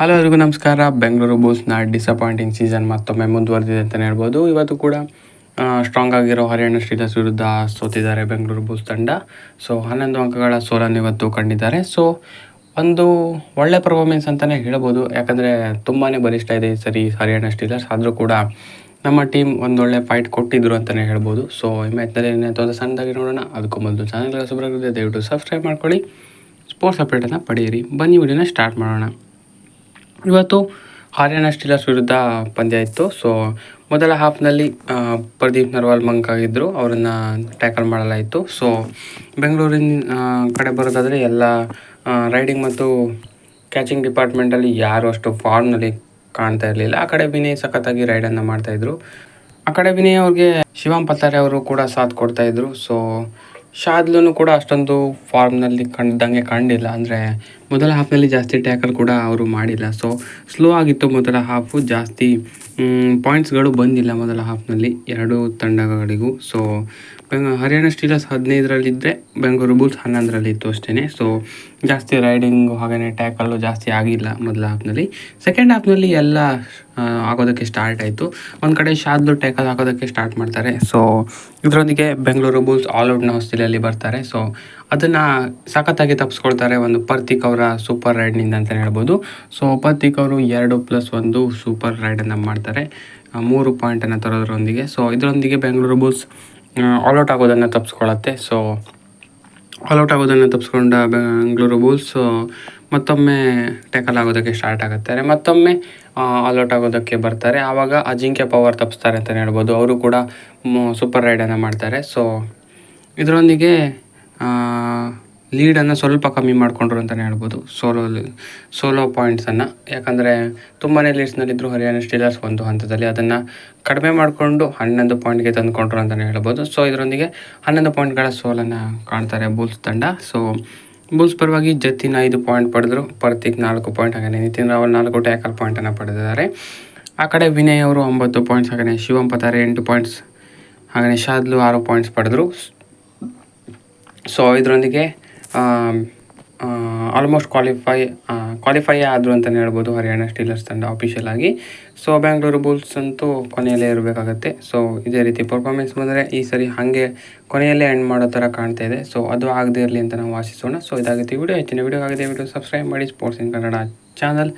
Hello ಎಲ್ರಿಗೂ ನಮಸ್ಕಾರ. Bengaluru ಬುಲ್ಸ್ನ disappointing season ಮತ್ತೊಮ್ಮೆ ಮುಂದುವರೆದಿದೆ ಅಂತಲೇ ಹೇಳ್ಬೋದು. ಇವತ್ತು ಕೂಡ ಸ್ಟ್ರಾಂಗ್ ಆಗಿರೋ ಹರಿಯಾಣ ಸ್ಟೀಲರ್ಸ್ ವಿರುದ್ಧ ಸೋತಿದ್ದಾರೆ ಬೆಂಗಳೂರು ಬುಲ್ಸ್ ತಂಡ. ಸೊ ಹನ್ನೊಂದು ಅಂಕಗಳ ಸೋಲನ್ನು ಇವತ್ತು ಕಂಡಿದ್ದಾರೆ. ಸೊ ಒಂದು ಒಳ್ಳೆ ಪರ್ಫಾರ್ಮೆನ್ಸ್ ಅಂತಲೇ ಹೇಳ್ಬೋದು. ಯಾಕಂದರೆ ತುಂಬಾ ಬಲಿಷ್ಠ ಇದೆ ಸರಿ ಹರಿಯಾಣ ಸ್ಟೀಲರ್ಸ್ ಆದರೂ ಕೂಡ ನಮ್ಮ ಟೀಮ್ ಒಂದೊಳ್ಳೆ ಫೈಟ್ ಕೊಟ್ಟಿದ್ರು ಅಂತಲೇ ಹೇಳ್ಬೋದು. ಸೊ ಈ ಮ್ಯಾಚ್ನಲ್ಲಿ ಏನೇ ಸಣ್ಣದಾಗಿ ನೋಡೋಣ. ಅದಕ್ಕೂ ಮೊದಲು ಚಾನಲ್ಗಳ ಸುಬ್ರಾಗಿದೆ ದಯವಿಟ್ಟು ಸಬ್ಸ್ಕ್ರೈಬ್ ಮಾಡ್ಕೊಳ್ಳಿ. ಸ್ಪೋರ್ಟ್ಸ್ ಅಪ್ಡೇಟನ್ನು ಪಡೆಯಿರಿ. ಬನ್ನಿ ವಿಡಿಯೋನ ಸ್ಟಾರ್ಟ್ ಮಾಡೋಣ. ಇವತ್ತು ಹರ್ಯಾಣ ಸ್ಟೀಲರ್ಸ್ ವಿರುದ್ಧ ಪಂದ್ಯ ಇತ್ತು. ಸೊ ಮೊದಲ ಹಾಫ್ನಲ್ಲಿ ಪ್ರದೀಪ್ ನರ್ವಾಲ್ ಮಂಕ್ ಆಗಿದ್ದರು ಅವರನ್ನು ಟ್ಯಾಕಲ್ ಮಾಡಲಾಯಿತು. ಸೊ ಬೆಂಗಳೂರಿನ ಕಡೆ ಬರೋದಾದರೆ ಎಲ್ಲ ರೈಡಿಂಗ್ ಮತ್ತು ಕ್ಯಾಚಿಂಗ್ ಡಿಪಾರ್ಟ್ಮೆಂಟಲ್ಲಿ ಯಾರು ಅಷ್ಟು ಫಾರ್ಮ್ನಲ್ಲಿ ಕಾಣ್ತಾ ಇರಲಿಲ್ಲ. ಆ ಕಡೆ ವಿನಯ್ ಸಖತ್ತಾಗಿ ರೈಡನ್ನು ಮಾಡ್ತಾಯಿದ್ರು ಆ ಕಡೆ ವಿನಯ್ ಅವ್ರಿಗೆ ಶಿವಂ ಪತ್ತಾರೆ ಅವರು ಕೂಡ ಸಾಥ್ ಕೊಡ್ತಾಯಿದ್ರು ಸೊ ಶಾದ್ಲೂ ಕೂಡ ಅಷ್ಟೊಂದು ಫಾರ್ಮ್ನಲ್ಲಿ ಕಂಡಂಗೆ ಕಂಡಿಲ್ಲ. ಅಂದರೆ ಮೊದಲ ಹಾಫ್ನಲ್ಲಿ ಜಾಸ್ತಿ ಟ್ಯಾಕಲ್ ಕೂಡ ಅವರು ಮಾಡಿಲ್ಲ. ಸೊ ಸ್ಲೋ ಆಗಿತ್ತು ಮೊದಲ ಹಾಫು, ಜಾಸ್ತಿ ಪಾಯಿಂಟ್ಸ್ಗಳು ಬಂದಿಲ್ಲ ಮೊದಲ ಹಾಫ್ನಲ್ಲಿ ಎರಡೂ ತಂಡಗಳಿಗೂ. ಸೊ ಹರಿಯಾಣ ಸ್ಟೀಲರ್ಸ್ ಹದಿನೈದರಲ್ಲಿದ್ದರೆ ಬೆಂಗಳೂರು ಬುಲ್ಸ್ ಹನ್ನೊಂದರಲ್ಲಿತ್ತು ಅಷ್ಟೇ ಸೊ ಜಾಸ್ತಿ ರೈಡಿಂಗು ಹಾಗೆಯೇ ಟ್ಯಾಕಲ್ಲು ಜಾಸ್ತಿ ಆಗಿಲ್ಲ ಮೊದಲ ಹಾಫ್ನಲ್ಲಿ ಸೆಕೆಂಡ್ ಹಾಫ್ನಲ್ಲಿ ಎಲ್ಲ ಆಗೋದಕ್ಕೆ ಸ್ಟಾರ್ಟ್ ಆಯಿತು. ಒಂದು ಕಡೆ ಶಾದ್ಲು ಟ್ಯಾಕಲ್ ಹಾಕೋದಕ್ಕೆ ಸ್ಟಾರ್ಟ್ ಮಾಡ್ತಾರೆ. ಸೊ ಇದರೊಂದಿಗೆ ಬೆಂಗಳೂರು ಬುಲ್ಸ್ ಆಲ್ಔಟ್ನ ಹೊಸ್ತಿಲಲ್ಲಿ ಬರ್ತಾರೆ. ಸೊ ಅದನ್ನು ಸಖತ್ತಾಗಿ ತಪ್ಪಿಸ್ಕೊಳ್ತಾರೆ ಒಂದು ಪರ್ತಿಕ್ ಅವರ ಸೂಪರ್ ರೈಡ್ನಿಂದ ಅಂತಲೇ ಹೇಳ್ಬೋದು. ಸೊ ಪರ್ತಿಕ್ ಅವರು ಎರಡು ಪ್ಲಸ್ ಒಂದು ಸೂಪರ್ ರೈಡನ್ನು ಮಾಡ್ತಾರೆ. ಮೂರು ಪಾಯಿಂಟನ್ನು ತರೋದ್ರೊಂದಿಗೆ. ಸೊ ಇದರೊಂದಿಗೆ ಬೆಂಗಳೂರು ಬುಲ್ಸ್ ಆಲ್ಔಟ್ ಆಗೋದನ್ನು ತಪ್ಪಿಸ್ಕೊಳ್ಳುತ್ತೆ ಸೊ ಆಲ್ಔಟ್ ಆಗೋದನ್ನು ತಪ್ಪಿಸ್ಕೊಂಡ ಬೆಂಗಳೂರು ಬುಲ್ಸ್ ಮತ್ತೊಮ್ಮೆ ಟ್ಯಾಕಲ್ ಆಗೋದಕ್ಕೆ ಸ್ಟಾರ್ಟ್ ಆಗುತ್ತಾರೆ. ಮತ್ತೊಮ್ಮೆ ಆಲ್ಔಟ್ ಆಗೋದಕ್ಕೆ ಬರ್ತಾರೆ. ಆವಾಗ ಅಜಿಂಕ್ಯ ಪವರ್ ತಪ್ಪಿಸ್ತಾರೆ ಅಂತಲೇ ಹೇಳ್ಬೋದು. ಅವರು ಕೂಡ ಸೂಪರ್ ರೈಡನ್ನು ಮಾಡ್ತಾರೆ. ಸೊ ಇದರೊಂದಿಗೆ ಲೀಡನ್ನು ಸ್ವಲ್ಪ ಕಮ್ಮಿ ಮಾಡಿಕೊಂಡ್ರು ಅಂತಲೇ ಹೇಳ್ಬೋದು. ಸೋಲೋ ಸೋಲೋ ಪಾಯಿಂಟ್ಸನ್ನು ಯಾಕಂದರೆ ತುಂಬಾ ಲೀಡ್ಸ್ನಲ್ಲಿದ್ದರು ಹರಿಯಾಣ ಸ್ಟೀಲರ್ಸ್ ಒಂದು ಹಂತದಲ್ಲಿ ಅದನ್ನು ಕಡಿಮೆ ಮಾಡಿಕೊಂಡು ಹನ್ನೊಂದು ಪಾಯಿಂಟ್ಗೆ ತಂದುಕೊಂಡ್ರು ಅಂತಲೇ ಹೇಳ್ಬೋದು. ಸೊ ಇದರೊಂದಿಗೆ ಹನ್ನೊಂದು ಪಾಯಿಂಟ್ಗಳ ಸೋಲನ್ನು ಕಾಣ್ತಾರೆ ಬುಲ್ಸ್ ತಂಡ. ಸೊ ಬುಲ್ಸ್ ಪರವಾಗಿ ಜತಿನ್ ಐದು ಪಾಯಿಂಟ್ ಪಡೆದರು. ಪರ್ತಿಕ್ ನಾಲ್ಕು ಪಾಯಿಂಟ್ ಹಾಗೆಯೇ ನಿತಿನ್ ರಾವಲ್ ನಾಲ್ಕು ಟ್ಯಾಕಲ್ ಪಾಯಿಂಟನ್ನು ಪಡೆದಿದ್ದಾರೆ. ಆ ಕಡೆ ವಿನಯ್ ಅವರು ಒಂಬತ್ತು ಪಾಯಿಂಟ್ಸ್ ಹಾಗೆಯೇ ಶಿವಂ ಪತಾರೆ ಎಂಟು ಪಾಯಿಂಟ್ಸ್ ಹಾಗೆಯೇ ಶಾದ್ಲು ಆರು ಪಾಯಿಂಟ್ಸ್ ಪಡೆದರು. ಸೊ ಇದರೊಂದಿಗೆ ಆಲ್ಮೋಸ್ಟ್ ಕ್ವಾಲಿಫೈ ಕ್ವಾಲಿಫೈ ಆದರು ಅಂತಲೇ ಹೇಳ್ಬೋದು ಹರಿಯಾಣ ಸ್ಟೀಲರ್ಸ್ ತಂಡ ಅಫಿಷಿಯಲ್ ಆಗಿ. ಸೊ ಬ್ಯಾಂಗ್ಳೂರು ಬುಲ್ಸ್ ಅಂತೂ ಕೊನೆಯಲ್ಲೇ ಇರಬೇಕಾಗತ್ತೆ. ಸೊ ಇದೇ ರೀತಿ ಪರ್ಫಾರ್ಮೆನ್ಸ್ ಬಂದರೆ ಈ ಸರಿ ಹಾಗೆ ಕೊನೆಯಲ್ಲೇ ಎಂಡ್ ಮಾಡೋ ಥರ ಕಾಣ್ತಾ ಇದೆ. ಸೊ ಅದು ಆಗದೇ ಇರಲಿ ಅಂತ ನಾವು ಆಶಿಸೋಣ. ಸೊ ಇದಾಗುತ್ತೆ ವಿಡಿಯೋ. ಹೆಚ್ಚಿನ ವಿಡಿಯೋ ಆಗಿದೆ ವಿಡಿಯೋ ಸಬ್ಸ್ಕ್ರೈಬ್ ಮಾಡಿ. Sports in Kannada channel